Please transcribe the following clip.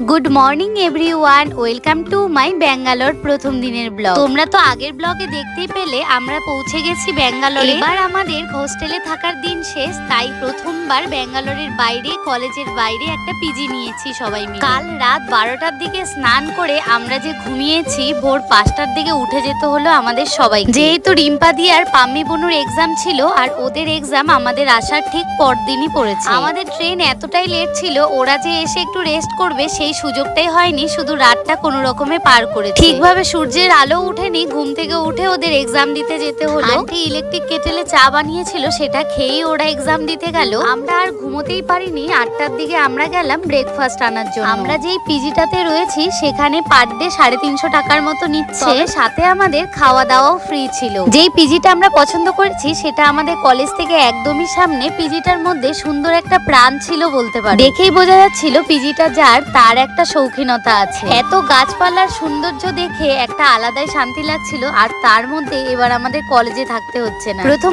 Good morning everyone welcome to my Bangalore প্রথম দিনের blog তোমরা তো আগের ব্লগে দেখতেই পেলে, আমরা পৌঁছে গেছি ব্যাঙ্গালোরে। এবার আমাদের হোস্টেলে থাকার দিন শেষ, তাই প্রথমবার ব্যাঙ্গালোরের বাইরে, কলেজের বাইরে একটা পিজি নিয়েছি সবাই মিলে। কাল রাত বারোটার দিকে স্নান করে আমরা যে ঘুমিয়েছি, ভোর পাঁচটার দিকে উঠে যেতে হলো আমাদের সবাই যেহেতু রিম্পা দি আর পাম্মি বনুর এক্সাম ছিল, আর ওদের এক্সাম আমাদের আসার ঠিক পরদিনই পড়েছে। আমাদের ট্রেন এতটাই লেট ছিল, ওরা যে এসে একটু রেস্ট করবে সেই সুযোগটাই হয়নি শুধু রাতটা কোনো রকমে পার করে ঠিকভাবে সূর্যের আলো উঠেনি ঘুম থেকে উঠে ওদের এক্সাম দিতে যেতে হলো। আন্টি ইলেকট্রিক কেটেলে চা বানিয়েছিল সেটা খেয়েই ওরা এক্সাম দিতে গেল। আমরা আর ঘুমোতেই পারিনি আটটার দিকে আমরা গেলাম ব্রেকফাস্ট আনার জন্য। আমরা যেই পিজিটাতে রয়েছি সেখানে পার ডে সাড়ে তিনশো টাকার মতো নিচ্ছে। সাথে আমাদের খাওয়া দাওয়াও ফ্রি ছিল। যেই পিজিটা আমরা পছন্দ করেছি সেটা আমাদের কলেজ থেকে একদমই সামনে পিজিটার মধ্যে সুন্দর একটা প্রাণ ছিল বলতে পারি। দেখেই বোঝা যাচ্ছিল পিজিটা যার তার একটা শৌখিনতা আছে। এত গাছপালার সৌন্দর্য দেখে একটা আলাদাই শান্তি লাগছিল আর তার মধ্যে এবার আমাদের কলেজে থাকতে হচ্ছে না। প্রথম